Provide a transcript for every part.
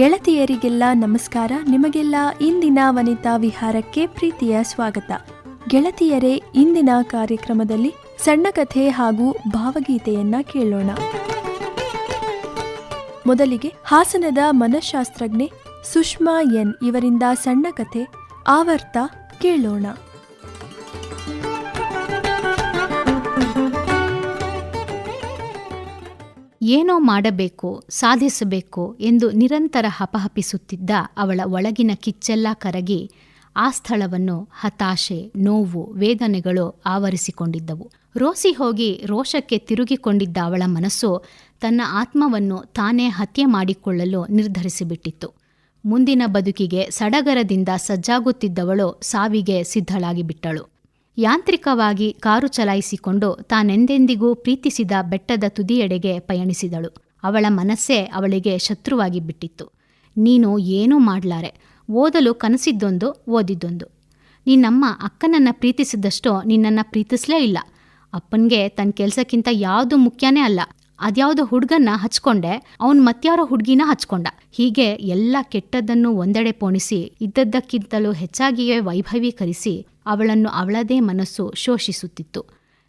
ಗೆಳತಿಯರಿಗೆಲ್ಲ ನಮಸ್ಕಾರ. ನಿಮಗೆಲ್ಲ ಇಂದಿನ ವನಿತಾ ವಿಹಾರಕ್ಕೆ ಪ್ರೀತಿಯ ಸ್ವಾಗತ. ಗೆಳತಿಯರೇ, ಇಂದಿನ ಕಾರ್ಯಕ್ರಮದಲ್ಲಿ ಸಣ್ಣ ಕಥೆ ಹಾಗೂ ಭಾವಗೀತೆಯನ್ನ ಕೇಳೋಣ. ಮೊದಲಿಗೆ ಹಾಸನದ ಮನಃಶಾಸ್ತ್ರಜ್ಞೆ ಸುಷ್ಮಾ ಎನ್ ಇವರಿಂದ ಸಣ್ಣ ಕಥೆ ಆವರ್ತ ಕೇಳೋಣ. ಏನೋ ಮಾಡಬೇಕು, ಸಾಧಿಸಬೇಕು ಎಂದು ನಿರಂತರ ಹಪಹಪಿಸುತ್ತಿದ್ದ ಅವಳ ಒಳಗಿನ ಕಿಚ್ಚೆಲ್ಲ ಕರಗಿ ಆ ಸ್ಥಳವನ್ನು ಹತಾಶೆ, ನೋವು, ವೇದನೆಗಳು ಆವರಿಸಿಕೊಂಡಿದ್ದವು. ರೋಸಿ ಹೋಗಿ ರೋಷಕ್ಕೆ ತಿರುಗಿಕೊಂಡಿದ್ದ ಅವಳ ಮನಸ್ಸು ತನ್ನ ಆತ್ಮವನ್ನು ತಾನೇ ಹತ್ಯೆ ಮಾಡಿಕೊಳ್ಳಲು ನಿರ್ಧರಿಸಿಬಿಟ್ಟಿತ್ತು. ಮುಂದಿನ ಬದುಕಿಗೆ ಸಡಗರದಿಂದ ಸಜ್ಜಾಗುತ್ತಿದ್ದವಳು ಸಾವಿಗೆ ಸಿದ್ಧಳಾಗಿ ಬಿಟ್ಟಳು ಯಾಂತ್ರಿಕವಾಗಿ ಕಾರು ಚಲಾಯಿಸಿಕೊಂಡು ತಾನೆಂದೆಂದಿಗೂ ಪ್ರೀತಿಸಿದ ಬೆಟ್ಟದ ತುದಿಯೆಡೆಗೆ ಪಯಣಿಸಿದಳು. ಅವಳ ಮನಸ್ಸೇ ಅವಳಿಗೆ ಶತ್ರುವಾಗಿ ಬಿಟ್ಟಿತ್ತು. ನೀನು ಏನೂ ಮಾಡ್ಲಾರೆ. ಓದಲು ಕನಸಿದ್ದೊಂದು, ಓದಿದ್ದೊಂದು. ನಿನ್ನಮ್ಮ ಅಕ್ಕನನ್ನ ಪ್ರೀತಿಸಿದಷ್ಟೋ ನಿನ್ನನ್ನು ಪ್ರೀತಿಸಲೇ ಇಲ್ಲ. ಅಪ್ಪನಿಗೆ ತನ್ನ ಕೆಲಸಕ್ಕಿಂತ ಯಾವುದು ಮುಖ್ಯನೇ ಅಲ್ಲ. ಅದ್ಯಾವುದೋ ಹುಡುಗನ್ನ ಹಚ್ಕೊಂಡೆ, ಅವನ್ ಮತ್ಯಾರೋ ಹುಡುಗಿನ ಹಚ್ಕೊಂಡ. ಹೀಗೆ ಎಲ್ಲ ಕೆಟ್ಟದ್ದನ್ನು ಒಂದೆಡೆ ಪೋಣಿಸಿ, ಇದ್ದದ್ದಕ್ಕಿಂತಲೂ ಹೆಚ್ಚಾಗಿಯೇ ವೈಭವೀಕರಿಸಿ, ಅವಳನ್ನು ಅವಳದೇ ಮನಸ್ಸು ಶೋಷಿಸುತ್ತಿತ್ತು.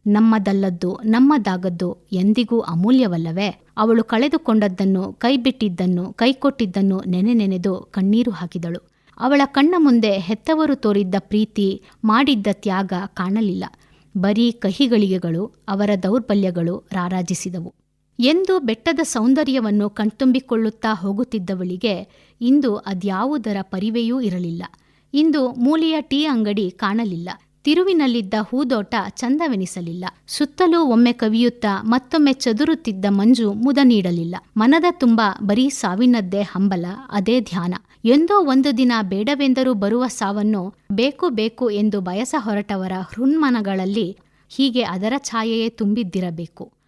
ನಮ್ಮದಲ್ಲದ್ದು, ನಮ್ಮದಾಗದ್ದು ಎಂದಿಗೂ ಅಮೂಲ್ಯವಲ್ಲವೇ? ಅವಳು ಕಳೆದುಕೊಂಡದ್ದನ್ನು, ಕೈಬಿಟ್ಟಿದ್ದನ್ನು, ಕೈಕೊಟ್ಟಿದ್ದನ್ನು ನೆನೆ ನೆನೆದು ಕಣ್ಣೀರು ಹಾಕಿದಳು. ಅವಳ ಕಣ್ಣ ಮುಂದೆ ಹೆತ್ತವರು ತೋರಿದ್ದ ಪ್ರೀತಿ, ಮಾಡಿದ್ದ ತ್ಯಾಗ ಕಾಣಲಿಲ್ಲ. ಬರೀ ಕಹಿಗಳಿಗೆಗಳು, ಅವರ ದೌರ್ಬಲ್ಯಗಳು ರಾರಾಜಿಸಿದವು. ಎಂದು ಬೆಟ್ಟದ ಸೌಂದರ್ಯವನ್ನು ಕಣ್ತುಂಬಿಕೊಳ್ಳುತ್ತಾ ಹೋಗುತ್ತಿದ್ದವಳಿಗೆ ಇಂದು ಅದ್ಯಾವುದರ ಪರಿವೆಯೂ ಇರಲಿಲ್ಲ. ಇಂದು ಮೂಲೆಯ ಟೀ ಅಂಗಡಿ ಕಾಣಲಿಲ್ಲ. ತಿರುವಿನಲ್ಲಿದ್ದ ಹೂದೋಟ ಚಂದವೆನಿಸಲಿಲ್ಲ. ಸುತ್ತಲೂ ಒಮ್ಮೆ ಕವಿಯುತ್ತಾ ಮತ್ತೊಮ್ಮೆ ಚದುರುತ್ತಿದ್ದ ಮಂಜು ಮುದ ನೀಡಲಿಲ್ಲ ಮನದ ತುಂಬ ಬರೀ ಸಾವಿನದ್ದೇ ಹಂಬಲ, ಅದೇ ಧ್ಯಾನ. ಎಂದೋ ಒಂದು ದಿನ ಬೇಡವೆಂದರೂ ಬರುವ ಸಾವನ್ನು ಬೇಕು ಬೇಕು ಎಂದು ಬಯಸ ಹೊರಟವರ ಹೃನ್ಮನಗಳಲ್ಲಿ ಹೀಗೆ ಅದರ ಛಾಯೆಯೇ ತುಂಬಿದ್ದಿರಬೇಕು.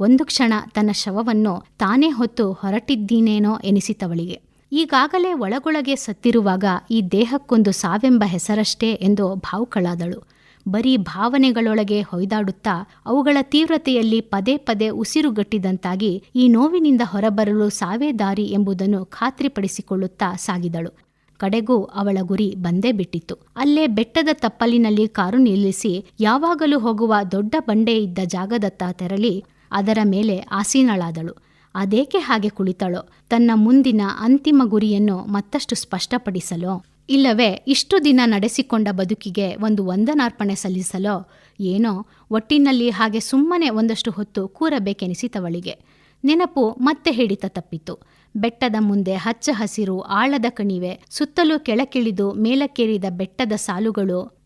ಒಂದು ಕ್ಷಣ ತನ್ನ ಶವವನ್ನು ತಾನೇ ಹೊತ್ತು ಹೊರಟಿದ್ದೀನೇನೋ ಎನಿಸಿತವಳಿಗೆ. ಈಗಾಗಲೇ ಒಳಗೊಳಗೆ ಸತ್ತಿರುವಾಗ ಈ ದೇಹಕ್ಕೊಂದು ಸಾವೆಂಬ ಹೆಸರಷ್ಟೇ ಎಂದು ಭಾವುಕಳಾದಳು. ಬರೀ ಭಾವನೆಗಳೊಳಗೆ ಹೊಯ್ದಾಡುತ್ತಾ ಅವುಗಳ ತೀವ್ರತೆಯಲ್ಲಿ ಪದೇ ಪದೇ ಉಸಿರುಗಟ್ಟಿದಂತಾಗಿ ಈ ನೋವಿನಿಂದ ಹೊರಬರಲು ಸಾವೇ ದಾರಿ ಎಂಬುದನ್ನು ಖಾತ್ರಿಪಡಿಸಿಕೊಳ್ಳುತ್ತಾ ಸಾಗಿದಳು. ಕಡೆಗೂ ಅವಳ ಗುರಿ ಬಂದೇ ಬಿಟ್ಟಿತ್ತು. ಅಲ್ಲೇ ಬೆಟ್ಟದ ತಪ್ಪಲಿನಲ್ಲಿ ಕಾರು ನಿಲ್ಲಿಸಿ ಯಾವಾಗಲೂ ಹೋಗುವ ದೊಡ್ಡ ಬಂಡೆ ಇದ್ದ ಜಾಗದತ್ತ ತೆರಳಿ ಅದರ ಮೇಲೆ ಆಸೀನಳಾದಳು. ಅದೇಕೆ ಹಾಗೆ ಕುಳಿತಳೋ? ತನ್ನ ಮುಂದಿನ ಅಂತಿಮ ಗುರಿಯನ್ನು ಮತ್ತಷ್ಟು ಸ್ಪಷ್ಟಪಡಿಸಲೋ? ಇಲ್ಲವೇ, ಇಷ್ಟು ದಿನ ನಡೆಸಿಕೊಂಡ ಬದುಕಿಗೆ ಒಂದು ವಂದನಾರ್ಪಣೆ ಸಲ್ಲಿಸಲೋ? ಏನೋ, ಒಟ್ಟಿನಲ್ಲಿ ಹಾಗೆ ಸುಮ್ಮನೆ ಒಂದಷ್ಟು ಹೊತ್ತು ಕೂರಬೇಕೆನಿಸಿತವಳಿಗೆ. ನೆನಪು ಮತ್ತೆ ಹಿಡಿತ ತಪ್ಪಿತು. ಬೆಟ್ಟದ ಮುಂದೆ ಹಚ್ಚ ಹಸಿರು ಆಳದ ಕಣಿವೆ, ಸುತ್ತಲೂ ಕೆಳಕಿಳಿದು ಮೇಲಕ್ಕೇರಿದ ಬೆಟ್ಟದ ಸಾಲುಗಳು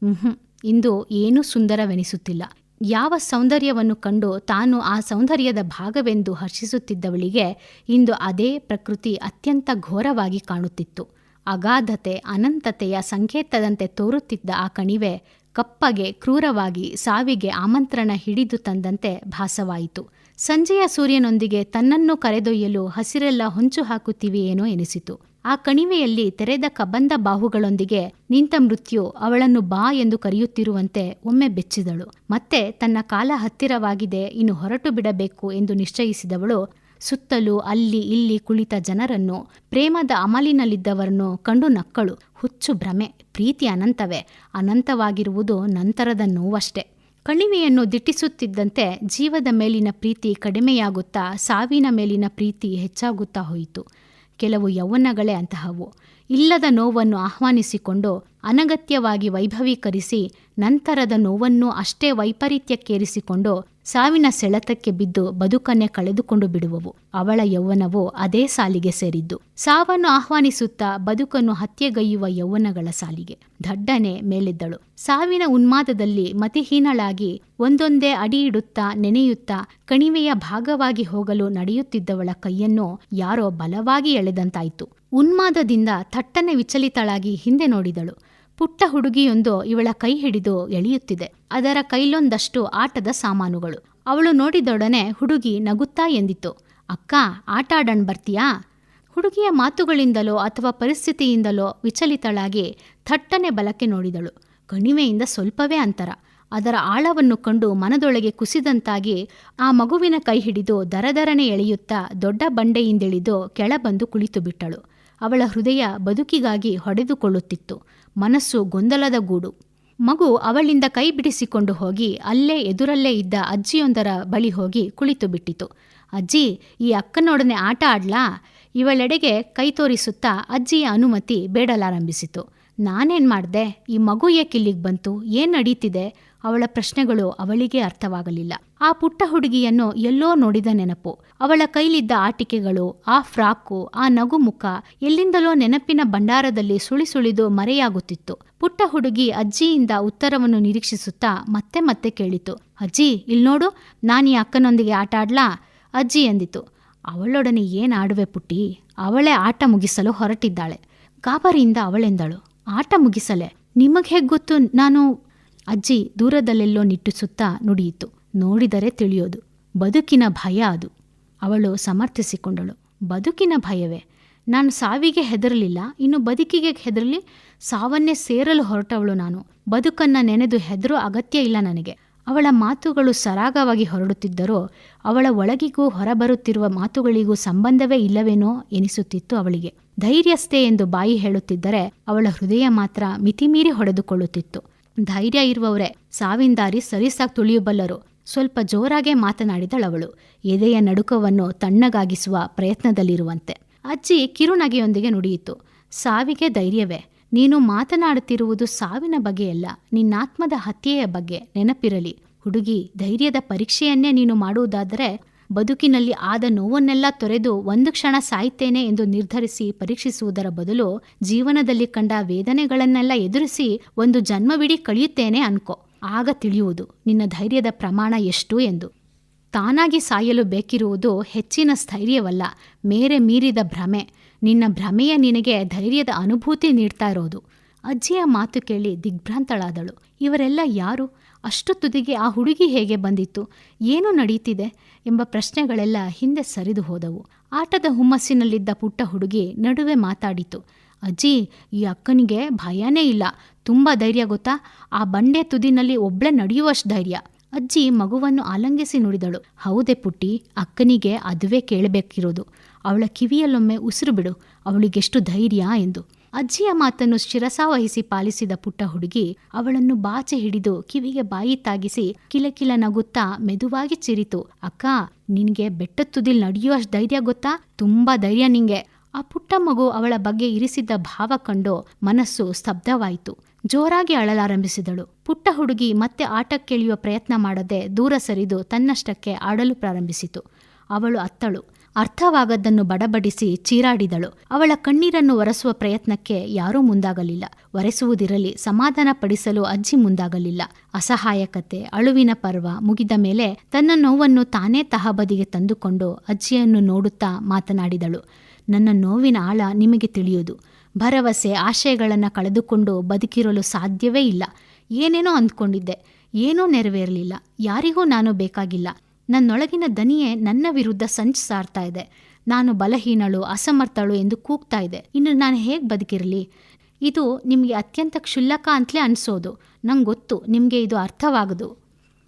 ಇಂದು ಏನೂ ಸುಂದರವೆನಿಸುತ್ತಿಲ್ಲ. ಯಾವ ಸೌಂದರ್ಯವನ್ನು ಕಂಡು ತಾನು ಆ ಸೌಂದರ್ಯದ ಭಾಗವೆಂದು ಹರ್ಷಿಸುತ್ತಿದ್ದವಳಿಗೆ ಇಂದು ಅದೇ ಪ್ರಕೃತಿ ಅತ್ಯಂತ ಘೋರವಾಗಿ ಕಾಣುತ್ತಿತ್ತು. ಅಗಾಧತೆ, ಅನಂತತೆಯ ಸಂಕೇತದಂತೆ ತೋರುತ್ತಿದ್ದ ಆ ಕಣಿವೆ ಕಪ್ಪಗೆ ಕ್ರೂರವಾಗಿ ಸಾವಿಗೆ ಆಮಂತ್ರಣ ಹಿಡಿದು ತಂದಂತೆ ಭಾಸವಾಯಿತು. ಸಂಜೆಯ ಸೂರ್ಯನೊಂದಿಗೆ ತನ್ನನ್ನು ಕರೆದೊಯ್ಯಲು ಹಸಿರೆಲ್ಲ ಹೊಂಚು ಹಾಕುತ್ತಿವೆಯೇನೋ ಎನಿಸಿತು. ಆ ಕಣಿವೆಯಲ್ಲಿ ತೆರೆದ ಕಬಂದ ಬಾಹುಗಳೊಂದಿಗೆ ನಿಂತ ಮೃತ್ಯು ಅವಳನ್ನು ಬಾ ಎಂದು ಕರೆಯುತ್ತಿರುವಂತೆ ಒಮ್ಮೆ ಬೆಚ್ಚಿದಳು. ಮತ್ತೆ ತನ್ನ ಕಾಲ ಹತ್ತಿರವಾಗಿದೆ, ಇನ್ನು ಹೊರಟು ಬಿಡಬೇಕು ಎಂದು ನಿಶ್ಚಯಿಸಿದವಳು, ಸುತ್ತಲೂ ಅಲ್ಲಿ ಇಲ್ಲಿ ಕುಳಿತ ಜನರನ್ನು, ಪ್ರೇಮದ ಅಮಲಿನಲ್ಲಿದ್ದವರನ್ನು ಕಂಡು ನಕ್ಕಳು. ಹುಚ್ಚು ಭ್ರಮೆ, ಪ್ರೀತಿ ಅನಂತವೇ, ಅನಂತವಾಗಿರುವುದು ನಂತರದ ನೋವಷ್ಟೇ. ಕಣಿವೆಯನ್ನು ದಿಟ್ಟಿಸುತ್ತಿದ್ದಂತೆ ಜೀವದ ಮೇಲಿನ ಪ್ರೀತಿ ಕಡಿಮೆಯಾಗುತ್ತಾ, ಸಾವಿನ ಮೇಲಿನ ಪ್ರೀತಿ ಹೆಚ್ಚಾಗುತ್ತಾ ಹೋಯಿತು. ಕೆಲವು ಯೌವನಗಳೇ ಅಂತಹವು. ಇಲ್ಲದ ನೋವನ್ನು ಆಹ್ವಾನಿಸಿಕೊಂಡು ಅನಗತ್ಯವಾಗಿ ವೈಭವೀಕರಿಸಿ ನಂತರದ ನೋವನ್ನು ಅಷ್ಟೇ ವೈಪರೀತ್ಯಕ್ಕೇರಿಸಿಕೊಂಡು ಸಾವಿನ ಸೆಳೆತಕ್ಕೆ ಬಿದ್ದು ಬದುಕನ್ನೇ ಕಳೆದುಕೊಂಡು ಬಿಡುವವು. ಅವಳ ಯೌವನವು ಅದೇ ಸಾಲಿಗೆ ಸೇರಿದ್ದು. ಸಾವನ್ನು ಆಹ್ವಾನಿಸುತ್ತಾ ಬದುಕನ್ನು ಹತ್ಯೆಗೈಯುವ ಯೌವನಗಳ ಸಾಲಿಗೆ. ದಡ್ಡನೆ ಮೇಲೆದ್ದಳು. ಸಾವಿನ ಉನ್ಮಾದದಲ್ಲಿ ಮತಿಹೀನಳಾಗಿ ಒಂದೊಂದೇ ಅಡಿಯಿಡುತ್ತಾ ನೆನೆಯುತ್ತಾ ಕಣಿವೆಯ ಭಾಗವಾಗಿ ಹೋಗಲು ನಡೆಯುತ್ತಿದ್ದವಳ ಕೈಯನ್ನು ಯಾರೋ ಬಲವಾಗಿ ಎಳೆದಂತಾಯಿತು. ಉನ್ಮಾದದಿಂದ ಥಟ್ಟನೆ ವಿಚಲಿತಳಾಗಿ ಹಿಂದೆ ನೋಡಿದಳು. ಪುಟ್ಟ ಹುಡುಗಿಯೊಂದು ಇವಳ ಕೈ ಹಿಡಿದು ಎಳೆಯುತ್ತಿದೆ. ಅದರ ಕೈಲೊಂದಷ್ಟು ಆಟದ ಸಾಮಾನುಗಳು. ಅವಳು ನೋಡಿದೊಡನೆ ಹುಡುಗಿ ನಗುತ್ತಾ ಎಂದಿತು ಅಕ್ಕ, ಆಟ ಆಡಣ್ ಬರ್ತೀಯಾ? ಹುಡುಗಿಯ ಮಾತುಗಳಿಂದಲೋ ಅಥವಾ ಪರಿಸ್ಥಿತಿಯಿಂದಲೋ ವಿಚಲಿತಳಾಗಿ ಥಟ್ಟನೆ ಬಲಕ್ಕೆ ನೋಡಿದಳು. ಕಣಿವೆಯಿಂದ ಸ್ವಲ್ಪವೇ ಅಂತರ. ಅದರ ಆಳವನ್ನು ಕಂಡು ಮನದೊಳಗೆ ಕುಸಿದಂತಾಗಿ ಆ ಮಗುವಿನ ಕೈ ಹಿಡಿದು ದರದರನೆ ಎಳೆಯುತ್ತಾ ದೊಡ್ಡ ಬಂಡೆಯಿಂದಿಳಿದು ಕೆಳಬಂದು ಕುಳಿತು ಬಿಟ್ಟಳು ಅವಳ ಹೃದಯ ಬದುಕಿಗಾಗಿ ಹೊಡೆದುಕೊಳ್ಳುತ್ತಿತ್ತು. ಮನಸ್ಸು ಗೊಂದಲದ ಗೂಡು. ಮಗು ಅವಳಿಂದ ಕೈ ಬಿಡಿಸಿಕೊಂಡು ಹೋಗಿ ಅಲ್ಲೇ ಎದುರಲ್ಲೇ ಇದ್ದ ಅಜ್ಜಿಯೊಂದರ ಬಳಿ ಹೋಗಿ ಕುಳಿತು ಬಿಟ್ಟಿತು. ಅಜ್ಜಿ, ಈ ಅಕ್ಕನೊಡನೆ ಆಟ ಆಡ್ಲಾ? ಇವಳೆಡೆಗೆ ಕೈ ತೋರಿಸುತ್ತಾ ಅಜ್ಜಿಯ ಅನುಮತಿ ಬೇಡಲಾರಂಭಿಸಿತು. ನಾನೇನ್ ಮಾಡ್ದೆ? ಈ ಮಗು ಏಕಿಲ್ಲಿಗೆ ಬಂತು, ಏನ್ ನಡೀತಿದೆ? ಅವಳ ಪ್ರಶ್ನೆಗಳು ಅವಳಿಗೆ ಅರ್ಥವಾಗಲಿಲ್ಲ. ಆ ಪುಟ್ಟ ಹುಡುಗಿಯನ್ನು ಎಲ್ಲೋ ನೋಡಿದ ನೆನಪು. ಅವಳ ಕೈಲಿದ್ದ ಆಟಿಕೆಗಳು, ಆ ಫ್ರಾಕು, ಆ ನಗು ಮುಖ ಎಲ್ಲಿಂದಲೋ ನೆನಪಿನ ಭಂಡಾರದಲ್ಲಿ ಸುಳಿ ಸುಳಿದು ಮರೆಯಾಗುತ್ತಿತ್ತು. ಪುಟ್ಟ ಹುಡುಗಿ ಅಜ್ಜಿಯಿಂದ ಉತ್ತರವನ್ನು ನಿರೀಕ್ಷಿಸುತ್ತಾ ಮತ್ತೆ ಮತ್ತೆ ಕೇಳಿತು. ಅಜ್ಜಿ, ಇಲ್ಲಿ ನೋಡು, ನಾನೀ ಅಕ್ಕನೊಂದಿಗೆ ಆಟ ಆಡ್ಲಾ? ಅಜ್ಜಿ ಎಂದಿತು ಅವಳೊಡನೆ ಏನ್ ಆಡುವೆ ಪುಟ್ಟಿ? ಅವಳೇ ಆಟ ಮುಗಿಸಲು ಹೊರಟಿದ್ದಾಳೆ. ಗಾಬರಿಯಿಂದ ಅವಳೆಂದಳು. ಆಟ ಮುಗಿಸಲೆ. ನಿಮಗೆ ಹೇಗೆ ಗೊತ್ತು? ನಾನು ಅಜ್ಜಿ ದೂರದಲ್ಲೆಲ್ಲೋ ನಿಟ್ಟುಸುತ್ತಾ ನುಡಿಯಿತು. ನೋಡಿದರೆ ತಿಳಿಯೋದು. ಬದುಕಿನ ಭಯ ಅದು. ಅವಳು ಸಮರ್ಥಿಸಿಕೊಂಡಳು. ಬದುಕಿನ ಭಯವೇ. ನಾನು ಸಾವಿಗೆ ಹೆದರಲಿಲ್ಲ. ಇನ್ನು ಬದುಕಿಗೆ ಹೆದರಲಿ ಸಾವನ್ನೇ ಸೇರಲು ಹೊರಟವಳು ನಾನು. ಬದುಕನ್ನ ನೆನೆದು ಹೆದರೋ ಅಗತ್ಯ ಇಲ್ಲ ನನಗೆ. ಅವಳ ಮಾತುಗಳು ಸರಾಗವಾಗಿ ಹೊರಡುತ್ತಿದ್ದರೋ, ಅವಳ ಒಳಗಿಗೂ ಹೊರಬರುತ್ತಿರುವ ಮಾತುಗಳಿಗೂ ಸಂಬಂಧವೇ ಇಲ್ಲವೇನೋ ಎನಿಸುತ್ತಿತ್ತು ಅವಳಿಗೆ. ಧೈರ್ಯಸ್ಥೆ ಎಂದು ಬಾಯಿ ಹೇಳುತ್ತಿದ್ದರೆ ಅವಳ ಹೃದಯ ಮಾತ್ರ ಮಿತಿಮೀರಿ ಹೊಡೆದುಕೊಳ್ಳುತ್ತಿತ್ತು. ಧೈರ್ಯ ಇರುವವರೇ, ಸಾವಿಂದಾರಿ ಸರಿಸಾಗಿ ತುಳಿಯಬಲ್ಲರು. ಸ್ವಲ್ಪ ಜೋರಾಗೆ ಮಾತನಾಡಿದಳವಳು ಎದೆಯ ನಡುಕವನ್ನು ತಣ್ಣಗಾಗಿಸುವ ಪ್ರಯತ್ನದಲ್ಲಿರುವಂತೆ. ಅಜ್ಜಿ ಕಿರುನಗೆಯೊಂದಿಗೆ ನುಡಿಯಿತು. ಸಾವಿಗೆ ಧೈರ್ಯವೇ, ನೀನು ಮಾತನಾಡುತ್ತಿರುವುದು ಸಾವಿನ ಬಗೆಯಲ್ಲ, ನಿನ್ನಾತ್ಮದ ಹತ್ಯೆಯ ಬಗ್ಗೆ ನೆನಪಿರಲಿ. ಹುಡುಗಿ, ಧೈರ್ಯದ ಪರೀಕ್ಷೆಯನ್ನೇ ನೀನು ಮಾಡುವುದಾದರೆ ಬದುಕಿನಲ್ಲಿ ಆದ ನೋವನ್ನೆಲ್ಲ ತೊರೆದು ಒಂದು ಕ್ಷಣ ಸಾಯ್ತೇನೆ ಎಂದು ನಿರ್ಧರಿಸಿ ಪರೀಕ್ಷಿಸುವುದರ ಬದಲು ಜೀವನದಲ್ಲಿ ಕಂಡ ವೇದನೆಗಳನ್ನೆಲ್ಲ ಎದುರಿಸಿ ಒಂದು ಜನ್ಮವಿಡೀ ಕಳೆಯುತ್ತೇನೆ ಅನ್ಕೋ. ಆಗ ತಿಳಿಯುವುದು ನಿನ್ನ ಧೈರ್ಯದ ಪ್ರಮಾಣ ಎಷ್ಟು ಎಂದು. ತಾನಾಗಿ ಸಾಯಲು ಬೇಕಿರುವುದು ಹೆಚ್ಚಿನ ಸ್ಥೈರ್ಯವಲ್ಲ, ಮೇರೆ ಮೀರಿದ ಭ್ರಮೆ. ನಿನ್ನ ಭ್ರಮೆಯ ನಿನಗೆ ಧೈರ್ಯದ ಅನುಭೂತಿ ನೀಡ್ತಾ ಇರೋದು. ಅಜ್ಜಿಯ ಮಾತು ಕೇಳಿ ದಿಗ್ಭ್ರಾಂತಳಾದಳು. ಇವರೆಲ್ಲ ಯಾರು? ಅಷ್ಟು ತುದಿಗೆ ಆ ಹುಡುಗಿ ಹೇಗೆ ಬಂದಿತ್ತು? ಏನು ನಡೀತಿದೆ? ಎಂಬ ಪ್ರಶ್ನೆಗಳೆಲ್ಲ ಹಿಂದೆ ಸರಿದು ಹೋದವು. ಆಟದ ಹುಮ್ಮಸ್ಸಿನಲ್ಲಿದ್ದ ಪುಟ್ಟ ಹುಡುಗಿ ನಡುವೆ ಮಾತಾಡಿತು. ಅಜ್ಜಿ, ಈ ಅಕ್ಕನಿಗೆ ಭಯನೇ ಇಲ್ಲ. ತುಂಬ ಧೈರ್ಯ ಗೊತ್ತಾ? ಆ ಬಂಡೆ ತುದಿನಲ್ಲಿ ಒಬ್ಳೆ ನಡೆಯುವಷ್ಟು ಧೈರ್ಯ. ಅಜ್ಜಿ ಮಗುವನ್ನು ಆಲಂಗಿಸಿ ನುಡಿದಳು. ಹೌದೇ ಪುಟ್ಟಿ, ಅಕ್ಕನಿಗೆ ಅದುವೇ ಕೇಳಬೇಕಿರೋದು. ಅವಳ ಕಿವಿಯಲ್ಲೊಮ್ಮೆ ಉಸಿರು ಬಿಡು. ಅವಳಿಗೆಷ್ಟು ಧೈರ್ಯ ಎಂದು. ಅಜ್ಜಿಯ ಮಾತನ್ನು ಶಿರಸಾವಹಿಸಿ ಪಾಲಿಸಿದ ಪುಟ್ಟ ಹುಡುಗಿ ಅವಳನ್ನು ಬಾಚೆ ಹಿಡಿದು ಕಿವಿಗೆ ಬಾಯಿ ತಾಗಿಸಿ ಕಿಲಕಿಲ ನಗುತ್ತಾ ಮೆದುವಾಗಿ ಚಿರಿತು, ಅಕ್ಕ, ನಿನ್ಗೆ ಬೆಟ್ಟ ತುದಿಲ್ ನಡೆಯುವಷ್ಟು ಧೈರ್ಯ ಗೊತ್ತಾ? ತುಂಬಾ ಧೈರ್ಯ ನಿಂಗೆ. ಆ ಪುಟ್ಟ ಮಗು ಅವಳ ಬಗ್ಗೆ ಇರಿಸಿದ್ದ ಭಾವ ಕಂಡು ಮನಸ್ಸು ಸ್ತಬ್ಧವಾಯಿತು. ಜೋರಾಗಿ ಅಳಲಾರಂಭಿಸಿದಳು. ಪುಟ್ಟ ಹುಡುಗಿ ಮತ್ತೆ ಆಟಕ್ಕೆಳೆಯುವ ಪ್ರಯತ್ನ ಮಾಡದೆ ದೂರ ಸರಿದು ತನ್ನಷ್ಟಕ್ಕೆ ಆಡಲು ಪ್ರಾರಂಭಿಸಿತು. ಅವಳು ಅತ್ತಳು. ಅರ್ಥವಾಗದ್ದನ್ನು ಬಡಬಡಿಸಿ ಚೀರಾಡಿದಳು. ಅವಳ ಕಣ್ಣೀರನ್ನು ಒರೆಸುವ ಪ್ರಯತ್ನಕ್ಕೆ ಯಾರೂ ಮುಂದಾಗಲಿಲ್ಲ. ಒರೆಸುವುದಿರಲಿ ಸಮಾಧಾನ ಪಡಿಸಲು ಅಜ್ಜಿ ಮುಂದಾಗಲಿಲ್ಲ. ಅಸಹಾಯಕತೆ, ಅಳುವಿನ ಪರ್ವ ಮುಗಿದ ಮೇಲೆ ತನ್ನ ನೋವನ್ನು ತಾನೇ ತಹಬದಿಗೆ ತಂದುಕೊಂಡು ಅಜ್ಜಿಯನ್ನು ನೋಡುತ್ತಾ ಮಾತನಾಡಿದಳು. ನನ್ನ ನೋವಿನ ಆಳ ನಿಮಗೆ ತಿಳಿಯುವುದು. ಭರವಸೆ, ಆಶಯಗಳನ್ನು ಕಳೆದುಕೊಂಡು ಬದುಕಿರಲು ಸಾಧ್ಯವೇ ಇಲ್ಲ. ಏನೇನೋ ಅಂದ್ಕೊಂಡಿದ್ದೆ. ಏನೂ ನೆರವೇರಲಿಲ್ಲ. ಯಾರಿಗೂ ನಾನು ಬೇಕಾಗಿಲ್ಲ. ನನ್ನೊಳಗಿನ ದನಿಯೇ ನನ್ನ ವಿರುದ್ಧ ಸಂಚು ಸಾರ್ತಾ ಇದೆ. ನಾನು ಬಲಹೀನಳು, ಅಸಮರ್ಥಳು ಎಂದು ಕೂಗ್ತಾ ಇದೆ. ಇನ್ನು ನಾನು ಹೇಗೆ ಬದುಕಿರಲಿ? ಇದು ನಿಮಗೆ ಅತ್ಯಂತ ಕ್ಷುಲ್ಲಕ ಅಂತಲೇ ಅನಿಸೋದು. ಗೊತ್ತು, ನಿಮಗೆ ಇದು ಅರ್ಥವಾಗದು.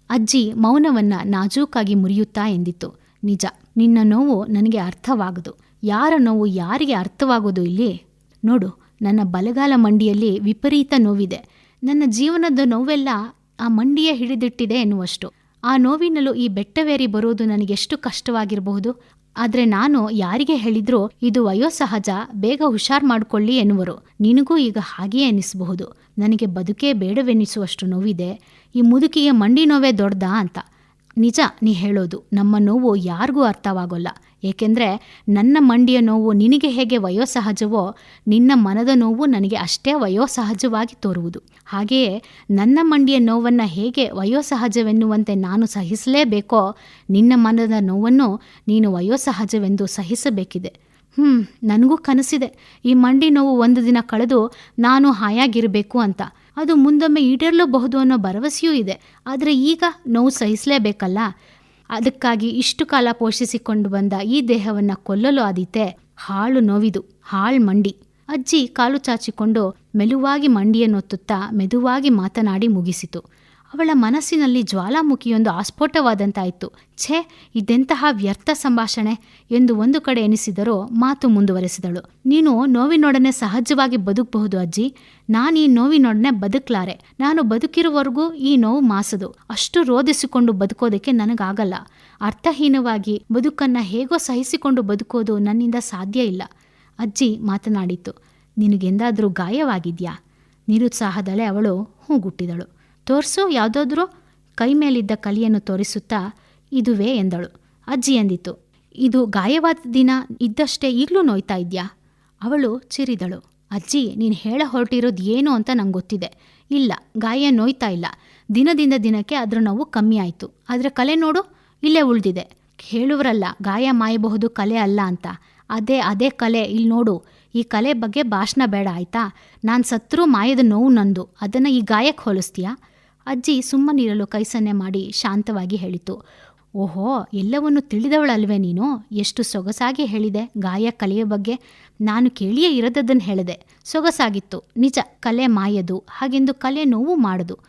ಅಜ್ಜಿ ಮೌನವನ್ನು ನಾಜೂಕಾಗಿ ಮುರಿಯುತ್ತಾ ಎಂದಿತು ನಿಜ, ನಿನ್ನ ನೋವು ನನಗೆ ಅರ್ಥವಾಗದು. ಯಾರ ನೋವು ಯಾರಿಗೆ ಅರ್ಥವಾಗೋದು ಇಲ್ಲಿ? ನೋಡು, ನನ್ನ ಬಲಗಾಲ ಮಂಡಿಯಲ್ಲಿ ವಿಪರೀತ ನೋವಿದೆ. ನನ್ನ ಜೀವನದ ನೋವೆಲ್ಲ ಆ ಮಂಡಿಯ ಹಿಡಿದಿಟ್ಟಿದೆ ಎನ್ನುವಷ್ಟು. ಆ ನೋವಿನಲ್ಲೂ ಈ ಬೆಟ್ಟವೇರಿ ಬರೋದು ನನಗೆಷ್ಟು ಕಷ್ಟವಾಗಿರಬಹುದು. ಆದರೆ ನಾನು ಯಾರಿಗೆ ಹೇಳಿದ್ರೂ ಇದು ವಯೋಸಹಜ ಬೇಗ ಹುಷಾರ್ ಮಾಡ್ಕೊಳ್ಳಿ ಎನ್ನುವರು. ನಿನಗೂ ಈಗ ಹಾಗೆಯೇ ಅನಿಸಬಹುದು. ನನಗೆ ಬದುಕೇ ಬೇಡವೆನಿಸುವಷ್ಟು ನೋವಿದೆ. ಈ ಮುದುಕಿಗೆ ಮಂಡಿ ನೋವೇ ದೊಡ್ಡದಾ ಅಂತ. ನಿಜ, ನೀ ಹೇಳೋದು. ನಮ್ಮ ನೋವು ಯಾರಿಗೂ ಅರ್ಥವಾಗೋಲ್ಲ. ಏಕೆಂದರೆ ನನ್ನ ಮಂಡಿಯ ನೋವು ನಿನಗೆ ಹೇಗೆ ವಯೋಸಹಜವೋ, ನಿನ್ನ ಮನದ ನೋವು ನನಗೆ ಅಷ್ಟೇ ವಯೋಸಹಜವಾಗಿ ತೋರುವುದು. ಹಾಗೆಯೇ ನನ್ನ ಮಂಡಿಯ ನೋವನ್ನು ಹೇಗೆ ವಯೋಸಹಜವೆನ್ನುವಂತೆ ನಾನು ಸಹಿಸಲೇಬೇಕೋ, ನಿನ್ನ ಮನದ ನೋವನ್ನು ನೀನು ವಯೋಸಹಜವೆಂದು ಸಹಿಸಬೇಕಿದೆ. ಹ್ಞೂ ನನಗೂ ಕನಸಿದೆ. ಈ ಮಂಡಿ ನೋವು ಒಂದು ದಿನ ಕಳೆದು ನಾನು ಹಾಯಾಗಿರಬೇಕು ಅಂತ. ಅದು ಮುಂದೊಮ್ಮೆ ಈಡೇರಲೂಬಹುದು ಅನ್ನೋ ಭರವಸೆಯೂ ಇದೆ. ಆದರೆ ಈಗ ನೋವು ಸಹಿಸಲೇಬೇಕಲ್ಲ? ಅದಕ್ಕಾಗಿ ಇಷ್ಟು ಕಾಲ ಪೋಷಿಸಿಕೊಂಡು ಬಂದ ಈ ದೇಹವನ್ನ ಕೊಲ್ಲಲು ಆದೀತೆ. ಹಾಳು ನೋವಿದು, ಹಾಳ್ ಮಂಡಿ. ಅಜ್ಜಿ ಕಾಲು ಚಾಚಿಕೊಂಡು ಮೆಲುವಾಗಿ ಮಂಡಿಯನ್ನೊತ್ತುತ್ತಾ ಮೆದುವಾಗಿ ಮಾತನಾಡಿ ಮುಗಿಸಿತು. ಅವಳ ಮನಸ್ಸಿನಲ್ಲಿ ಜ್ವಾಲಾಮುಖಿಯೊಂದು ಆಸ್ಫೋಟವಾದಂತಾಯಿತು. ಛೇ, ಇದೆಂತಹ ವ್ಯರ್ಥ ಸಂಭಾಷಣೆ ಎಂದು ಒಂದು ಕಡೆ ಎನಿಸಿದರೂ ಮಾತು ಮುಂದುವರೆಸಿದಳು. ನೀನು ನೋವಿನೊಡನೆ ಸಹಜವಾಗಿ ಬದುಕಬಹುದು ಅಜ್ಜಿ. ನಾನು ಈ ನೋವಿನೊಡನೆ ಬದುಕಲಾರೆ. ನಾನು ಬದುಕಿರುವವರೆಗೂ ಈ ನೋವು ಮಾಸದು. ಅಷ್ಟು ರೋಧಿಸಿಕೊಂಡು ಬದುಕೋದಕ್ಕೆ ನನಗಾಗಲ್ಲ. ಅರ್ಥಹೀನವಾಗಿ ಬದುಕನ್ನು ಹೇಗೋ ಸಹಿಸಿಕೊಂಡು ಬದುಕೋದು ನನ್ನಿಂದ ಸಾಧ್ಯ ಇಲ್ಲ. ಅಜ್ಜಿ ಮಾತನಾಡಿತು. ನಿನಗೆಂದಾದರೂ ಗಾಯವಾಗಿದ್ಯಾ? ನಿರುತ್ಸಾಹದಲ್ಲೇ ಅವಳು ಹೂಗುಟ್ಟಿದಳು. ತೋರಿಸು ಯಾವುದಾದ್ರೂ ಕೈ ಮೇಲಿದ್ದ ಕಲಿಯನ್ನು ತೋರಿಸುತ್ತಾ, ಇದುವೇ ಎಂದಳು. ಅಜ್ಜಿ ಎಂದಿತು, ಇದು ಗಾಯವಾದ ದಿನ, ಇದ್ದಷ್ಟೇ ಈಗಲೂ ನೋಯ್ತಾ ಇದೆಯಾ? ಅವಳು ಚಿರಿದಳು, ಅಜ್ಜಿ, ನೀನು ಹೇಳ ಹೊರಟಿರೋದು ಏನು ಅಂತ ನಂಗೆ ಗೊತ್ತಿದೆ. ಇಲ್ಲ, ಗಾಯ ನೋಯ್ತಾ ಇಲ್ಲ. ದಿನದಿಂದ ದಿನಕ್ಕೆ ಅದರ ನೋವು ಕಮ್ಮಿ ಆಯಿತು. ಆದರೆ ಕಲೆ ನೋಡು, ಇಲ್ಲೇ ಉಳಿದಿದೆ. ಹೇಳುವರಲ್ಲ ಗಾಯ ಮಾಯಬಹುದು ಕಲೆ ಅಲ್ಲ ಅಂತ. ಅದೇ ಅದೇ ಕಲೆ ಇಲ್ಲಿ ನೋಡು. ಈ ಕಲೆ ಬಗ್ಗೆ ಭಾಷಣ ಬೇಡ, ಆಯ್ತಾ? ನಾನು ಸತ್ರೂ ಮಾಯದ ನೋವು ನಂದು. ಅದನ್ನು ಈ ಗಾಯಕ್ಕೆ ಹೋಲಿಸ್ತೀಯಾ? ಅಜ್ಜಿ ಸುಮ್ಮನಿರಲು ಕೈಸನ್ನೆ ಮಾಡಿ ಶಾಂತವಾಗಿ ಹೇಳಿತು. ಓಹೋ, ಎಲ್ಲವನ್ನು ತಿಳಿದವಳಲ್ವೇ ನೀನು? ಎಷ್ಟು ಸೊಗಸಾಗಿ ಹೇಳಿದೆ. ಗಾಯ ಕಲೆಯ ಬಗ್ಗೆ ನಾನು ಕೇಳಿಯೇ ಇರದದ್ದನ್ನು ಹೇಳಿದೆ. ಸೊಗಸಾಗಿತ್ತು. ನಿಜ, ಕಲೆ ಮಾಯದು. ಹಾಗೆಂದು ಕಲೆ ನೋವು ಮಾಡೋದು.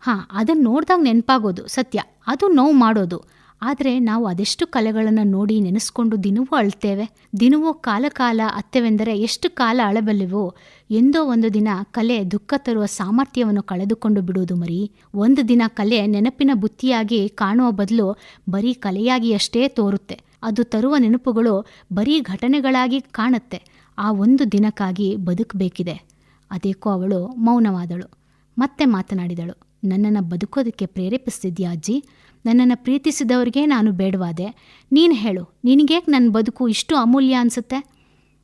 ಹಾಂ ಅದನ್ನು ನೋಡಿದಾಗ ನೆನಪಾಗೋದು, ಸತ್ಯ. ಅದು ನೋವು ಮಾಡೋದು. ಆದರೆ ನಾವು ಅದೆಷ್ಟು ಕಲೆಗಳನ್ನು ನೋಡಿ ನೆನೆಸ್ಕೊಂಡು ದಿನವೂ ಅಳ್ತೇವೆ. ದಿನವೂ ಕಾಲ ಕಾಲ ಅತ್ತೆವೆಂದರೆ ಎಷ್ಟು ಕಾಲ ಅಳಬಲ್ಲೆವೋ. ಎಂದೋ ಒಂದು ದಿನ ಕಲೆ ದುಃಖ ತರುವ ಸಾಮರ್ಥ್ಯವನ್ನು ಕಳೆದುಕೊಂಡು ಬಿಡುವುದು ಮರಿ. ಒಂದು ದಿನ ಕಲೆ ನೆನಪಿನ ಬುತ್ತಿಯಾಗಿ ಕಾಣುವ ಬದಲು ಬರೀ ಕಲೆಯಾಗಿ ಅಷ್ಟೇ ತೋರುತ್ತೆ. ಅದು ತರುವ ನೆನಪುಗಳು ಬರೀ ಘಟನೆಗಳಾಗಿ ಕಾಣುತ್ತೆ. ಆ ಒಂದು ದಿನಕ್ಕಾಗಿ ಬದುಕಬೇಕಿದೆ. ಅದೇಕೋ ಅವಳು ಮೌನವಾದಳು. ಮತ್ತೆ ಮಾತನಾಡಿದಳು. ನನ್ನನ್ನು ಬದುಕೋದಕ್ಕೆ ಪ್ರೇರೇಪಿಸ್ತಿದ್ಯಾ ಅಜ್ಜಿ? ನನ್ನನ್ನು ಪ್ರೀತಿಸಿದವ್ರಿಗೆ ನಾನು ಬೇಡವಾದೆ. ನೀನು ಹೇಳು ನಿನಗೇಕೆ ನನ್ನ ಬದುಕು ಇಷ್ಟು ಅಮೂಲ್ಯ ಅನಿಸುತ್ತೆ?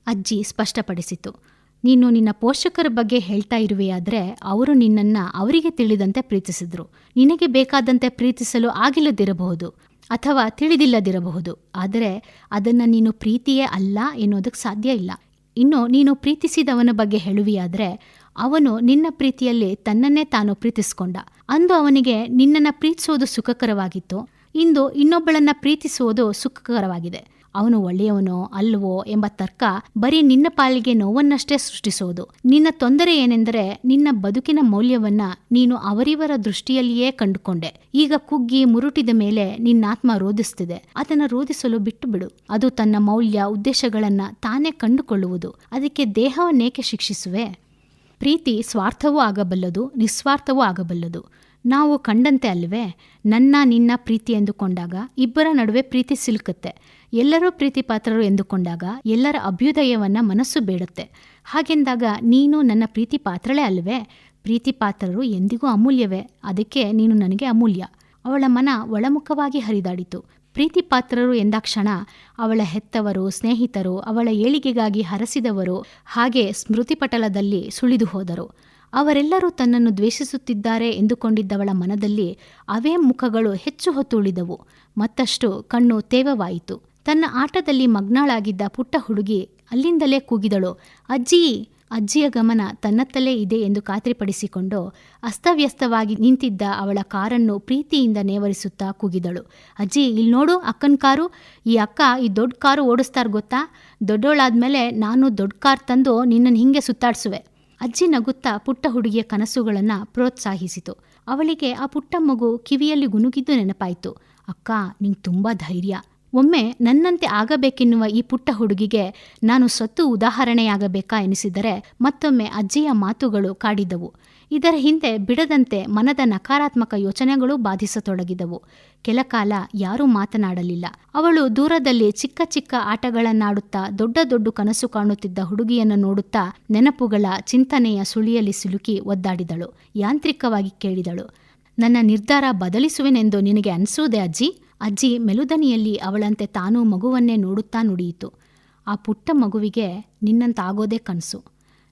ಅಜ್ಜಿ ಸ್ಪಷ್ಟಪಡಿಸಿತು. ನೀನು ನಿನ್ನ ಪೋಷಕರ ಬಗ್ಗೆ ಹೇಳ್ತಾ ಇರುವೆಯಾದರೆ ಅವರು ನಿನ್ನನ್ನು ಅವರಿಗೆ ತಿಳಿದಂತೆ ಪ್ರೀತಿಸಿದ್ರು. ನಿನಗೆ ಬೇಕಾದಂತೆ ಪ್ರೀತಿಸಲು ಆಗಿಲ್ಲದಿರಬಹುದು ಅಥವಾ ತಿಳಿದಿಲ್ಲದಿರಬಹುದು. ಆದರೆ ಅದನ್ನು ನೀನು ಪ್ರೀತಿಯೇ ಅಲ್ಲ ಎನ್ನುವುದಕ್ಕೆ ಸಾಧ್ಯ ಇಲ್ಲ. ಇನ್ನು ನೀನು ಪ್ರೀತಿಸಿದವನ ಬಗ್ಗೆ ಹೇಳುವಿಯಾದರೆ ಅವನು ನಿನ್ನ ಪ್ರೀತಿಯಲ್ಲಿ ತನ್ನನ್ನೇ ತಾನು ಪ್ರೀತಿಸಿಕೊಂಡ. ಅಂದು ಅವನಿಗೆ ನಿನ್ನನ್ನು ಪ್ರೀತಿಸೋದು ಸುಖಕರವಾಗಿತ್ತು. ಇಂದು ಇನ್ನೊಬ್ಬಳನ್ನ ಪ್ರೀತಿಸುವುದು ಸುಖಕರವಾಗಿದೆ. ಅವನು ಒಳ್ಳೆಯವನೋ ಅಲ್ವೋ ಎಂಬ ತರ್ಕ ಬರೀ ನಿನ್ನ ಪಾಲಿಗೆ ನೋವನ್ನಷ್ಟೇ ಸೃಷ್ಟಿಸೋದು. ನಿನ್ನ ತೊಂದರೆ ಏನೆಂದರೆ ನಿನ್ನ ಬದುಕಿನ ಮೌಲ್ಯವನ್ನ ನೀನು ಅವರಿವರ ದೃಷ್ಟಿಯಲ್ಲಿಯೇ ಕಂಡುಕೊಂಡೆ. ಈಗ ಕುಗ್ಗಿ ಮುರುಟಿದ ಮೇಲೆ ನಿನ್ನಾತ್ಮ ರೋಧಿಸ್ತಿದೆ. ಅದನ್ನು ರೋಧಿಸಲು ಬಿಟ್ಟು ಬಿಡು ಅದು ತನ್ನ ಮೌಲ್ಯ ಉದ್ದೇಶಗಳನ್ನ ತಾನೇ ಕಂಡುಕೊಳ್ಳುವುದು. ಅದಕ್ಕೆ ದೇಹವನ್ನೇಕೆ ಶಿಕ್ಷಿಸುವೆ? ಪ್ರೀತಿ ಸ್ವಾರ್ಥವೂ ಆಗಬಲ್ಲದು, ನಿಸ್ವಾರ್ಥವೂ ಆಗಬಲ್ಲದು. ನಾವು ಕಂಡಂತೆ ಅಲ್ವೇ, ನನ್ನ, ನಿನ್ನ ಪ್ರೀತಿ ಎಂದುಕೊಂಡಾಗ ಇಬ್ಬರ ನಡುವೆ ಪ್ರೀತಿ ಸಿಲುಕುತ್ತೆ. ಎಲ್ಲರೂ ಪ್ರೀತಿ ಪಾತ್ರರು ಎಂದುಕೊಂಡಾಗ ಎಲ್ಲರ ಅಭ್ಯುದಯವನ್ನ ಮನಸ್ಸು ಬೇಡುತ್ತೆ. ಹಾಗೆಂದಾಗ ನೀನು ನನ್ನ ಪ್ರೀತಿ ಪಾತ್ರಳೇ ಅಲ್ವೇ? ಪ್ರೀತಿ ಪಾತ್ರರು ಎಂದಿಗೂ ಅಮೂಲ್ಯವೇ? ಅದಕ್ಕೆ ನೀನು ನನಗೆ ಅಮೂಲ್ಯ. ಅವಳ ಮನ ಒಳಮುಖವಾಗಿ ಹರಿದಾಡಿತು. ಪ್ರೀತಿ ಪಾತ್ರರು ಎಂದಾಕ್ಷಣ ಅವಳ ಹೆತ್ತವರು, ಸ್ನೇಹಿತರು, ಅವಳ ಏಳಿಗೆಗಾಗಿ ಹರಸಿದವರು, ಹಾಗೆ ಸ್ಮೃತಿಪಟಲದಲ್ಲಿ ಸುಳಿದು ಹೋದರು. ಅವರೆಲ್ಲರೂ ತನ್ನನ್ನು ದ್ವೇಷಿಸುತ್ತಿದ್ದಾರೆ ಎಂದುಕೊಂಡಿದ್ದವಳ ಮನದಲ್ಲಿ ಅವೇ ಮುಖಗಳು ಹೆಚ್ಚು ಹೊತ್ತು ಉಳಿದವು ಮತ್ತಷ್ಟು ಕಣ್ಣು ತೇವವಾಯಿತು. ತನ್ನ ಆಟದಲ್ಲಿ ಮಗ್ನಾಳಾಗಿದ್ದ ಪುಟ್ಟ ಹುಡುಗಿ ಅಲ್ಲಿಂದಲೇ ಕೂಗಿದಳು. ಅಜ್ಜಿ! ಅಜ್ಜಿಯ ಗಮನ ತನ್ನತ್ತಲೇ ಇದೆ ಎಂದು ಖಾತ್ರಿಪಡಿಸಿಕೊಂಡು ಅಸ್ತವ್ಯಸ್ತವಾಗಿ ನಿಂತಿದ್ದ ಅವಳ ಕಾರನ್ನು ಪ್ರೀತಿಯಿಂದ ನೇವರಿಸುತ್ತಾ ಕೂಗಿದಳು. ಅಜ್ಜಿ ಇಲ್ಲಿ ನೋಡು ಅಕ್ಕನ ಕಾರು. ಈ ಅಕ್ಕ ಈ ದೊಡ್ಡ ಕಾರು ಓಡಿಸ್ತಾರ ಗೊತ್ತಾ? ದೊಡ್ಡವಳಾದ್ಮೇಲೆ ನಾನು ದೊಡ್ಡ ಕಾರ್ ತಂದು ನಿನ್ನನ್ನು ಹಿಂಗೆ ಸುತ್ತಾಡಿಸುವೆ. ಅಜ್ಜಿ ನಗುತ್ತಾ ಪುಟ್ಟ ಹುಡುಗಿಯ ಕನಸುಗಳನ್ನು ಪ್ರೋತ್ಸಾಹಿಸಿತು. ಅವಳಿಗೆ ಆ ಪುಟ್ಟ ಮಗು ಕಿವಿಯಲ್ಲಿ ಗುನುಗಿದ್ದು ನೆನಪಾಯಿತು. ಅಕ್ಕ, ನಿಂಗೆ ತುಂಬ ಧೈರ್ಯ. ಒಮ್ಮೆ ನನ್ನಂತೆ ಆಗಬೇಕೆನ್ನುವ ಈ ಪುಟ್ಟ ಹುಡುಗಿಗೆ ನಾನು ಸತ್ತು ಉದಾಹರಣೆಯಾಗಬೇಕಾ ಎನಿಸಿದರೆ ಮತ್ತೊಮ್ಮೆ ಅಜ್ಜಿಯ ಮಾತುಗಳು ಕಾಡಿದವು. ಇದರ ಹಿಂದೆ ಬಿಡದಂತೆ ಮನದ ನಕಾರಾತ್ಮಕ ಯೋಚನೆಗಳು ಬಾಧಿಸತೊಡಗಿದವು. ಕೆಲಕಾಲ ಯಾರೂ ಮಾತನಾಡಲಿಲ್ಲ. ಅವಳು ದೂರದಲ್ಲಿ ಚಿಕ್ಕ ಚಿಕ್ಕ ಆಟಗಳನ್ನಾಡುತ್ತಾ ದೊಡ್ಡ ದೊಡ್ಡ ಕನಸು ಕಾಣುತ್ತಿದ್ದ ಹುಡುಗಿಯನ್ನು ನೋಡುತ್ತಾ ನೆನಪುಗಳ ಚಿಂತನೆಯ ಸುಳಿಯಲ್ಲಿ ಸಿಲುಕಿ ಒದ್ದಾಡಿದಳು. ಯಾಂತ್ರಿಕವಾಗಿ ಕೇಳಿದಳು. ನನ್ನ ನಿರ್ಧಾರ ಬದಲಿಸುವೆನೆಂದು ನಿನಗೆ ಅನಿಸುವುದೇ ಅಜ್ಜಿ? ಅಜ್ಜಿ ಮೆಲುದನಿಯಲ್ಲಿ ಅವಳಂತೆ ತಾನೂ ಮಗುವನ್ನೇ ನೋಡುತ್ತಾ ನುಡಿಯಿತು. ಆ ಪುಟ್ಟ ಮಗುವಿಗೆ ನಿನ್ನಂತಾಗೋದೇ ಕನಸು.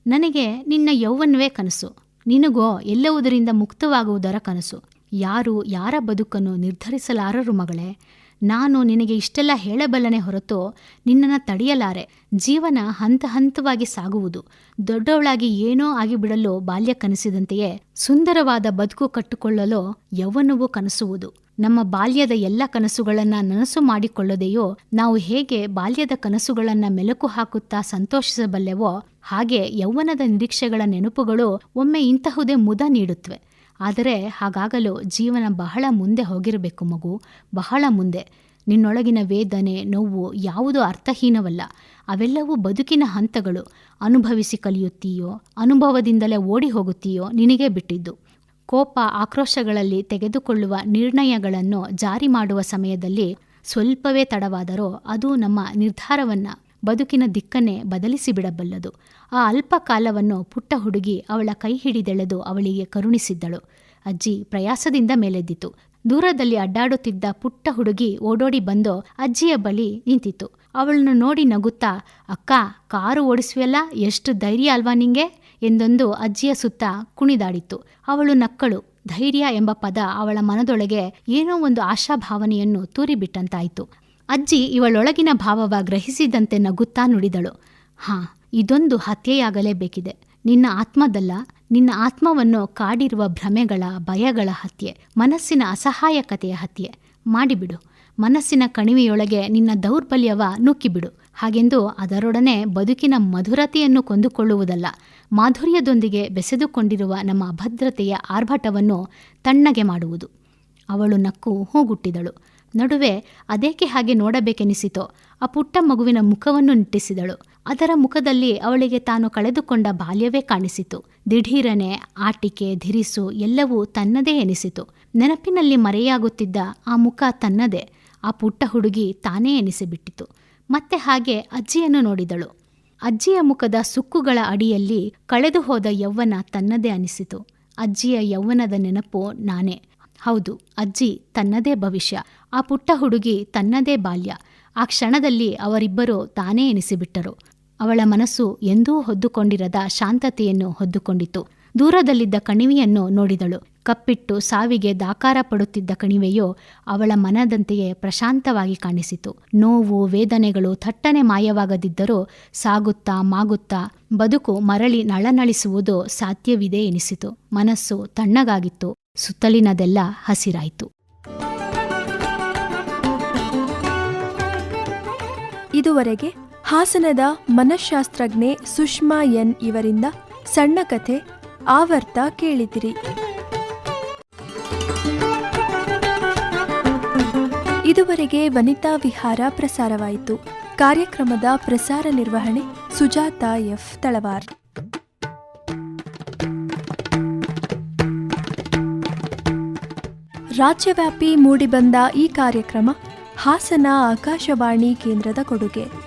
ನನಗೆ ನಿನ್ನ ಯೌವನವೇ ಕನಸು. ನಿನಗೋ ಎಲ್ಲವುದರಿಂದ ಮುಕ್ತವಾಗುವುದರ ಕನಸು. ಯಾರು ಯಾರ ಬದುಕನ್ನು ನಿರ್ಧರಿಸಲಾರರು ಮಗಳೇ? ನಾನು ನಿನಗೆ ಇಷ್ಟೆಲ್ಲ ಹೇಳಬಲ್ಲನೆ ಹೊರತು ನಿನ್ನನ್ನು ತಡೆಯಲಾರೆ. ಜೀವನ ಹಂತ ಹಂತವಾಗಿ ಸಾಗುವುದು. ದೊಡ್ಡವಳಾಗಿ ಏನೋ ಆಗಿಬಿಡಲು ಬಾಲ್ಯ ಕನಸಿದಂತೆಯೇ ಸುಂದರವಾದ ಬದುಕು ಕಟ್ಟಿಕೊಳ್ಳಲು ಯೌವನವೂ ಕನಸುವುದು. ನಮ್ಮ ಬಾಲ್ಯದ ಎಲ್ಲ ಕನಸುಗಳನ್ನು ನನಸು ಮಾಡಿಕೊಳ್ಳದೆಯೋ, ನಾವು ಹೇಗೆ ಬಾಲ್ಯದ ಕನಸುಗಳನ್ನು ಮೆಲುಕು ಹಾಕುತ್ತಾ ಸಂತೋಷಿಸಬಲ್ಲೆವೋ, ಹಾಗೆ ಯೌವನದ ನಿರೀಕ್ಷೆಗಳ ನೆನಪುಗಳು ಒಮ್ಮೆ ಇಂತಹುದೇ ಮುದ ನೀಡುತ್ತವೆ. ಆದರೆ ಹಾಗಾಗಲು ಜೀವನ ಬಹಳ ಮುಂದೆ ಹೋಗಿರಬೇಕು ಮಗು, ಬಹಳ ಮುಂದೆ. ನಿನ್ನೊಳಗಿನ ವೇದನೆ, ನೋವು ಯಾವುದೂ ಅರ್ಥಹೀನವಲ್ಲ. ಅವೆಲ್ಲವೂ ಬದುಕಿನ ಹಂತಗಳು. ಅನುಭವಿಸಿ ಕಲಿಯುತ್ತೀಯೋ, ಅನುಭವದಿಂದಲೇ ಓಡಿ ಹೋಗುತ್ತೀಯೋ, ನಿನಗೇ ಬಿಟ್ಟಿದ್ದು. ಕೋಪ ಆಕ್ರೋಶಗಳಲ್ಲಿ ತೆಗೆದುಕೊಳ್ಳುವ ನಿರ್ಣಯಗಳನ್ನು ಜಾರಿ ಮಾಡುವ ಸಮಯದಲ್ಲಿ ಸ್ವಲ್ಪವೇ ತಡವಾದರೂ ಅದು ನಮ್ಮ ನಿರ್ಧಾರವನ್ನು ಬದುಕಿನ ದಿಕ್ಕನ್ನೇ ಬದಲಿಸಿಬಿಡಬಲ್ಲದು. ಆ ಅಲ್ಪ ಕಾಲವನ್ನು ಪುಟ್ಟ ಹುಡುಗಿ ಅವಳ ಕೈ ಹಿಡಿದೆಳೆದು ಅವಳಿಗೆ ಕರುಣಿಸಿದ್ದಳು. ಅಜ್ಜಿ ಪ್ರಯಾಸದಿಂದ ಮೇಲೆದ್ದಿತು. ದೂರದಲ್ಲಿ ಅಡ್ಡಾಡುತ್ತಿದ್ದ ಪುಟ್ಟ ಹುಡುಗಿ ಓಡೋಡಿ ಬಂದು ಅಜ್ಜಿಯ ಬಳಿ ನಿಂತಿತು ಅವಳನ್ನು ನೋಡಿ ನಗುತ್ತಾ, ಅಕ್ಕ, ಕಾರು ಓಡಿಸುವೆಲ್ಲ ಎಷ್ಟು ಧೈರ್ಯ ಅಲ್ವಾ ನಿಂಗೆ? ಎಂದೊಂದು ಅಜ್ಜಿಯ ಸುತ್ತ ಕುಣಿದಾಡಿತು ಅವಳು ನಕ್ಕಳು. ಧೈರ್ಯ ಎಂಬ ಪದ ಅವಳ ಮನದೊಳಗೆ ಏನೋ ಒಂದು ಆಶಾಭಾವನೆಯನ್ನು ತೂರಿಬಿಟ್ಟಂತಾಯಿತು. ಅಜ್ಜಿ ಇವಳೊಳಗಿನ ಭಾವವ ಗ್ರಹಿಸಿದಂತೆ ನಗುತ್ತಾ ನುಡಿದಳು. ಹಾ, ಇದೊಂದು ಹತ್ಯೆಯಾಗಲೇಬೇಕಿದೆ. ನಿನ್ನ ಆತ್ಮದಲ್ಲ, ನಿನ್ನ ಆತ್ಮವನ್ನು ಕಾಡಿರುವ ಭ್ರಮೆಗಳ, ಭಯಗಳ ಹತ್ಯೆ, ಮನಸ್ಸಿನ ಅಸಹಾಯಕತೆಯ ಹತ್ಯೆ. ಮಾಡಿಬಿಡು. ಮನಸ್ಸಿನ ಕಣಿವೆಯೊಳಗೆ ನಿನ್ನ ದೌರ್ಬಲ್ಯವ ನುಕ್ಕಿಬಿಡು. ಹಾಗೆಂದು ಅದರೊಡನೆ ಬದುಕಿನ ಮಧುರತೆಯನ್ನು ಕೊಂದುಕೊಳ್ಳುವುದಲ್ಲ, ಮಾಧುರ್ಯದೊಂದಿಗೆ ಬೆಸೆದುಕೊಂಡಿರುವ ನಮ್ಮ ಅಭದ್ರತೆಯ ಆರ್ಭಟವನ್ನು ತಣ್ಣಗೆ ಮಾಡುವುದು. ಅವಳು ನಕ್ಕು ಹೂಗುಟ್ಟಿದಳು. ನಡುವೆ ಅದೇಕೆ ಹಾಗೆ ನೋಡಬೇಕೆನಿಸಿತೋ, ಆ ಪುಟ್ಟ ಮಗುವಿನ ಮುಖವನ್ನು ನಿಟ್ಟಿಸಿದಳು. ಅದರ ಮುಖದಲ್ಲಿ ಅವಳಿಗೆ ತಾನು ಕಳೆದುಕೊಂಡ ಬಾಲ್ಯವೇ ಕಾಣಿಸಿತು. ದಿಢೀರನೆ, ಆಟಿಕೆ, ಧಿರಿಸು ಎಲ್ಲವೂ ತನ್ನದೇ ಎನಿಸಿತು. ನೆನಪಿನಲ್ಲಿ ಮರೆಯಾಗುತ್ತಿದ್ದ ಆ ಮುಖ ತನ್ನದೇ, ಆ ಪುಟ್ಟ ಹುಡುಗಿ ತಾನೇ ಎನಿಸಿಬಿಟ್ಟಿತು. ಮತ್ತೆ ಹಾಗೆ ಅಜ್ಜಿಯನ್ನು ನೋಡಿದಳು. ಅಜ್ಜಿಯ ಮುಖದ ಸುಕ್ಕುಗಳ ಅಡಿಯಲ್ಲಿ ಕಳೆದು ಹೋದ ಯೌವನ ತನ್ನದೇ ಅನಿಸಿತು. ಅಜ್ಜಿಯ ಯೌವನದ ನೆನಪು ನಾನೇ. ಹೌದು, ಅಜ್ಜಿ ತನ್ನದೇ ಭವಿಷ್ಯ. ಆ ಪುಟ್ಟ ಹುಡುಗಿ ತನ್ನದೇ ಬಾಲ್ಯ. ಆ ಕ್ಷಣದಲ್ಲಿ ಅವರಿಬ್ಬರು ತಾನೇ ಎನಿಸಿಬಿಟ್ಟರು. ಅವಳ ಮನಸ್ಸು ಎಂದೂ ಹೊದ್ದುಕೊಂಡಿರದ ಶಾಂತತೆಯನ್ನು ಹೊದ್ದುಕೊಂಡಿತು ದೂರದಲ್ಲಿದ್ದ ಕಣಿವೆಯನ್ನು ನೋಡಿದಳು. ಕಪ್ಪಿಟ್ಟು ಸಾವಿಗೆ ದಾಕಾರ ಪಡುತ್ತಿದ್ದ ಕಣಿವೆಯೋ ಅವಳ ಮನದಂತೆಯೇ ಪ್ರಶಾಂತವಾಗಿ ಕಾಣಿಸಿತು. ನೋವು, ವೇದನೆಗಳು ಥಟ್ಟನೆ ಮಾಯವಾಗದಿದ್ದರೂ ಸಾಗುತ್ತಾ ಮಾಗುತ್ತಾ ಬದುಕು ಮರಳಿ ನಳನಳಿಸುವುದು ಸಾಧ್ಯವಿದೆ ಎನಿಸಿತು. ಮನಸ್ಸು ತಣ್ಣಗಾಗಿತ್ತು. ಸುತ್ತಲಿನದೆಲ್ಲ ಹಸಿರಾಯಿತು. ಇದುವರೆಗೆ ಹಾಸನದ ಮನಃಶಾಸ್ತ್ರಜ್ಞೆ ಸುಷ್ಮಾ ಎನ್ ಇವರಿಂದ ಸಣ್ಣ ಕಥೆ ಆವರ್ತ ಕೇಳಿದಿರಿ. ಇದುವರೆಗೆ ವನಿತಾ ವಿಹಾರ ಪ್ರಸಾರವಾಯಿತು. ಕಾರ್ಯಕ್ರಮದ ಪ್ರಸಾರ ನಿರ್ವಹಣೆ ಸುಜಾತ ಎಫ್ ತಳವಾರ್. ರಾಜ್ಯವ್ಯಾಪಿ ಮೂಡಿಬಂದ ಈ ಕಾರ್ಯಕ್ರಮ ಹಾಸನ ಆಕಾಶವಾಣಿ ಕೇಂದ್ರದ ಕೊಡುಗೆ.